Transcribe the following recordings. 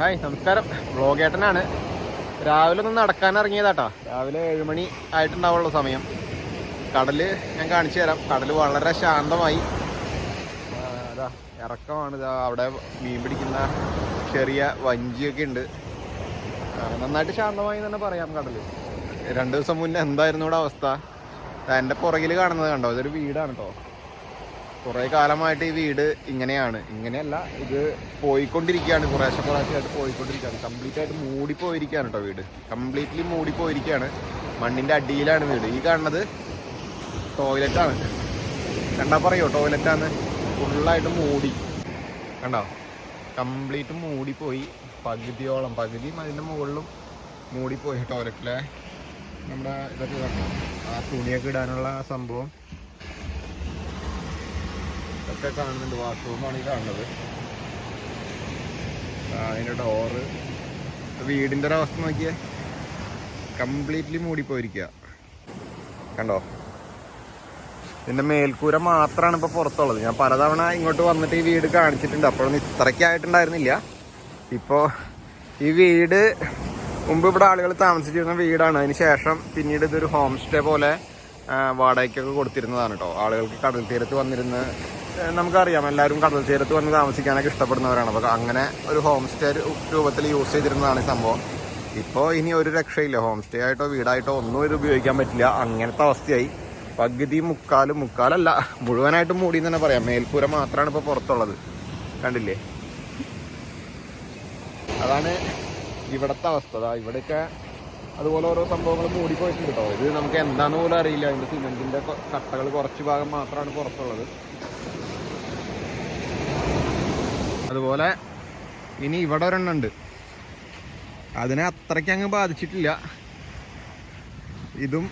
Hi നമസ്കാരം. ബ്ലോഗേട്ടനാണ് രാവിലെ ഒന്ന് നടക്കാൻ ഇറങ്ങിയതാട്ടോ. രാവിലെ ഏഴുമണി ആയിട്ടുണ്ടാവുള്ള സമയം. കടൽ ഞാൻ കാണിച്ചു തരാം. കടൽ വളരെ ശാന്തമായി. ഇറക്കമാണ്. അവിടെ മീൻ പിടിക്കുന്ന ചെറിയ വഞ്ചിയൊക്കെ ഉണ്ട്. നന്നായിട്ട് ശാന്തമായി തന്നെ പറയാം കടൽ. രണ്ട് ദിവസം മുന്നേ എന്തായിരുന്നു ഇവിടെ അവസ്ഥ? എന്റെ പുറകിൽ കാണുന്നത് കണ്ടോ? ഇതൊരു വീടാണ് കേട്ടോ. കുറേ കാലമായിട്ട് ഈ വീട് ഇങ്ങനെയാണ്. ഇങ്ങനെയല്ല ഇത് പോയിക്കൊണ്ടിരിക്കുകയാണ്. കുറേശ്ശെ കുറേശ്ശെയായിട്ട് പോയിക്കൊണ്ടിരിക്കുകയാണ്. കംപ്ലീറ്റ് ആയിട്ട് മൂടിപ്പോയിരിക്കുകയാണ് കേട്ടോ വീട്. കംപ്ലീറ്റ്ലി മൂടിപ്പോയിരിക്കുകയാണ്. മണ്ണിന്റെ അടിയിലാണ് വീട്. ഈ കാണുന്നത് ടോയ്ലറ്റാണ്. കണ്ടാ പറയോ? ടോയ്ലറ്റാണ് ഫുള്ളായിട്ട് മൂടി. കണ്ടോ? കംപ്ലീറ്റ് മൂടിപ്പോയി. പകുതിയോളം പകുതിയും അതിന്റെ മുകളിലും മൂടിപ്പോയി ടോയ്ലറ്റിലെ നമ്മുടെ ഇതൊക്കെ ആ തുണിയൊക്കെ ഇടാനുള്ള സംഭവം. ഒക്കെ കാണുന്നുണ്ട്. വാഷ്റൂമാണ് ഈ കാണുന്നത്. അതിന്റെ ഡോറ് വീടിന്റെ ഒരവസ്ഥ നോക്കിയേ. കംപ്ലീറ്റ്ലി മൂടിപ്പോയിരിക്കുക കണ്ടോ? ഇതിന്റെ മേൽക്കൂര മാത്രമാണ് ഇപ്പോൾ പുറത്തുള്ളത്. ഞാൻ പലതവണ ഇങ്ങോട്ട് വന്നിട്ട് ഈ വീട് കാണിച്ചിട്ടുണ്ട്. അപ്പോഴൊന്നും ഇത്രയ്ക്കായിട്ടുണ്ടായിരുന്നില്ല ഇപ്പോൾ ഈ വീട് മുമ്പ് ഇവിടെ ആളുകൾ താമസിച്ചിരുന്ന വീടാണ്. അതിന് ശേഷം പിന്നീട് ഇതൊരു ഹോം സ്റ്റേ പോലെ വാടകയ്ക്കൊക്കെ കൊടുത്തിരുന്നതാണ് കേട്ടോ ആളുകൾക്ക് കടൽ തീരത്ത് വന്നിരുന്ന് നമുക്കറിയാം എല്ലാവരും കടൽ തീരത്ത് വന്ന് താമസിക്കാനൊക്കെ ഇഷ്ടപ്പെടുന്നവരാണ്. അപ്പോൾ അങ്ങനെ ഒരു ഹോം സ്റ്റേ രൂപത്തിൽ യൂസ് ചെയ്തിരുന്നതാണ് ഈ സംഭവം. ഇപ്പോൾ ഇനി ഒരു രക്ഷയില്ല. ഹോം സ്റ്റേ ആയിട്ടോ വീടായിട്ടോ ഒന്നും ഇത് ഉപയോഗിക്കാൻ പറ്റില്ല. അങ്ങനത്തെ അവസ്ഥയായി. പകുതി മുക്കാലും മുക്കാലല്ല മുഴുവനായിട്ട് മൂടി എന്ന് തന്നെ പറയാം. മേൽപ്പൂര മാത്രമാണ് ഇപ്പോൾ പുറത്തുള്ളത്. കണ്ടില്ലേ? അതാണ് ഇവിടുത്തെ അവസ്ഥ. ഇവിടെയൊക്കെ അതുപോലെ ഓരോ സംഭവങ്ങൾ മൂടിപ്പോയിട്ടുണ്ട് കേട്ടോ. ഇത് നമുക്ക് എന്താന്ന് പോലും അറിയില്ല. അതിന്റെ സിമെന്റിന്റെ കട്ടകൾ കുറച്ച് ഭാഗം മാത്രമാണ് പുറത്തുള്ളത്. അതുപോലെ ഇനി ഇവിടെ ഒരെണ്ണം ഉണ്ട്. അതിനെ അത്രയ്ക്ക് അങ്ങ് ബാധിച്ചിട്ടില്ല. ഇതും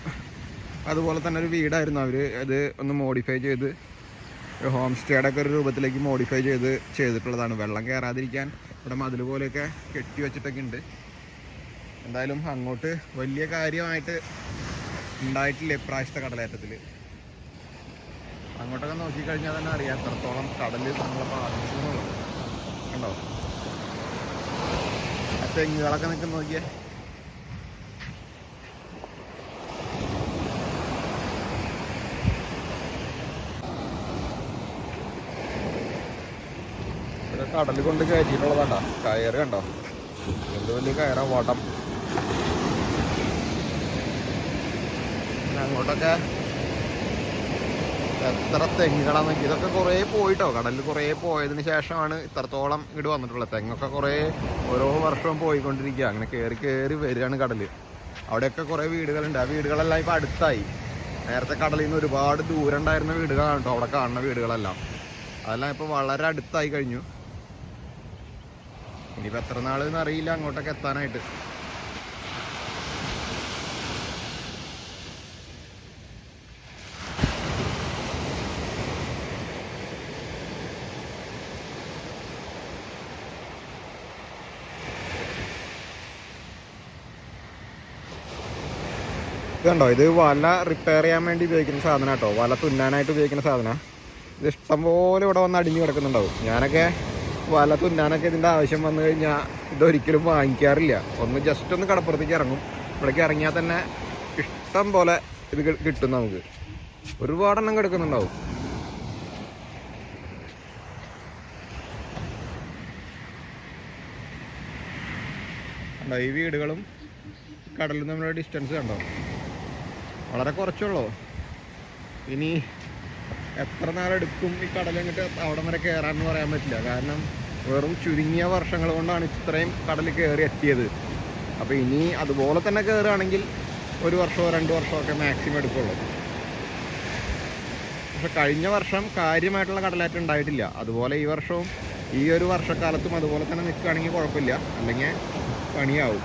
അതുപോലെ തന്നെ ഒരു വീടായിരുന്നു. അവർ അത് ഒന്ന് മോഡിഫൈ ചെയ്ത് ഹോം സ്റ്റേയുടെ ഒക്കെ ഒരു രൂപത്തിലേക്ക് മോഡിഫൈ ചെയ്ത് ചെയ്തിട്ടുള്ളതാണ്. വെള്ളം കയറാതിരിക്കാൻ ഇവിടെ മതിൽ പോലെയൊക്കെ കെട്ടി വെച്ചിട്ടൊക്കെ ഉണ്ട്. എന്തായാലും അങ്ങോട്ട് വലിയ കാര്യമായിട്ട് ഉണ്ടായിട്ടില്ല ഇപ്രാവശ്യത്തെ കടലേറ്റത്തിൽ അങ്ങോട്ടൊക്കെ നോക്കിക്കഴിഞ്ഞാൽ തന്നെ അറിയാം എത്രത്തോളം കടൽ നമ്മളെ ബാധിച്ചു എന്നുള്ളത് കണ്ടോ? ആ തെങ്ങുകളൊക്കെ നിൽക്കുന്ന നോക്കിയേ. കടൽ കൊണ്ട് കയറ്റിയിട്ടുള്ളതാണ്ടാ കയറ് കണ്ടോ? എന്ത് വലിയ കയറാ വടം. അങ്ങോട്ടൊക്കെ എത്ര തെങ്ങുകളാന്ന് ഇതൊക്കെ കുറേ പോയിട്ടോ. കടലിൽ കുറേ പോയതിന് ശേഷമാണ് ഇത്രത്തോളം ഇങ്ങോട്ട് വന്നിട്ടുള്ളത്. തെങ്ങൊക്കെ കുറേ ഓരോ വർഷവും പോയിക്കൊണ്ടിരിക്കുക. അങ്ങനെ കയറി കയറി വരികയാണ് കടൽ. അവിടെയൊക്കെ കുറേ വീടുകളുണ്ട്. ആ വീടുകളെല്ലാം ഇപ്പൊ അടുത്തായി. നേരത്തെ കടലിൽ നിന്ന് ഒരുപാട് ദൂരം ഉണ്ടായിരുന്ന വീടുകളാണ് കേട്ടോ. അവിടെ കാണുന്ന വീടുകളെല്ലാം. അതെല്ലാം ഇപ്പൊ വളരെ അടുത്തായി കഴിഞ്ഞു. ഇനിയിപ്പോ എത്ര നാളെന്ന് അറിയില്ല അങ്ങോട്ടൊക്കെ എത്താനായിട്ട്. ഇതുണ്ടോ? ഇത് വല റിപ്പയർ ചെയ്യാൻ വേണ്ടി ഉപയോഗിക്കുന്ന സാധനം കേട്ടോ. വല തുന്നാനായിട്ട് ഉപയോഗിക്കുന്ന സാധനം. ഇത് ഇഷ്ടംപോലെ ഇവിടെ വന്ന് അടിഞ്ഞു കിടക്കുന്നുണ്ടാവും. ഞാനൊക്കെ വല തുന്നാനൊക്കെ ഇതിന്റെ ആവശ്യം വന്നു കഴിഞ്ഞാൽ ഇതൊരിക്കലും വാങ്ങിക്കാറില്ല. ഒന്ന് ജസ്റ്റ് ഒന്ന് കടപ്പുറത്തേക്ക് ഇറങ്ങും. ഇവിടേക്ക് ഇറങ്ങിയാൽ തന്നെ ഇഷ്ടം പോലെ ഇത് കിട്ടും നമുക്ക്. ഒരുപാടെണ്ണം കിടക്കുന്നുണ്ടാവും. ഈ വീടുകളും കടലും തമ്മിലുള്ള ഡിസ്റ്റൻസ് കണ്ടോ? വളരെ കുറച്ചുള്ളൂ. ഇനി എത്ര നാളെടുക്കും ഈ കടൽ അങ്ങോട്ട് അവിടം വരെ കയറാന്ന് പറയാൻ പറ്റില്ല. കാരണം വെറും ചുരുങ്ങിയ വർഷങ്ങൾ കൊണ്ടാണ് ഇത്രയും കടൽ കയറി എത്തിയത്. അപ്പോൾ ഇനി അതുപോലെ തന്നെ കയറുകയാണെങ്കിൽ ഒരു വർഷമോ രണ്ട് വർഷമോ ഒക്കെ മാക്സിമം എടുക്കുള്ളൂ. പക്ഷെ കഴിഞ്ഞ വർഷം കാര്യമായിട്ടുള്ള കടലാറ്റം ഉണ്ടായിട്ടില്ല. അതുപോലെ ഈ വർഷവും ഈ ഒരു വർഷക്കാലത്തും അതുപോലെ തന്നെ നിൽക്കുകയാണെങ്കിൽ കുഴപ്പമില്ല. അല്ലെങ്കിൽ പണിയാവും.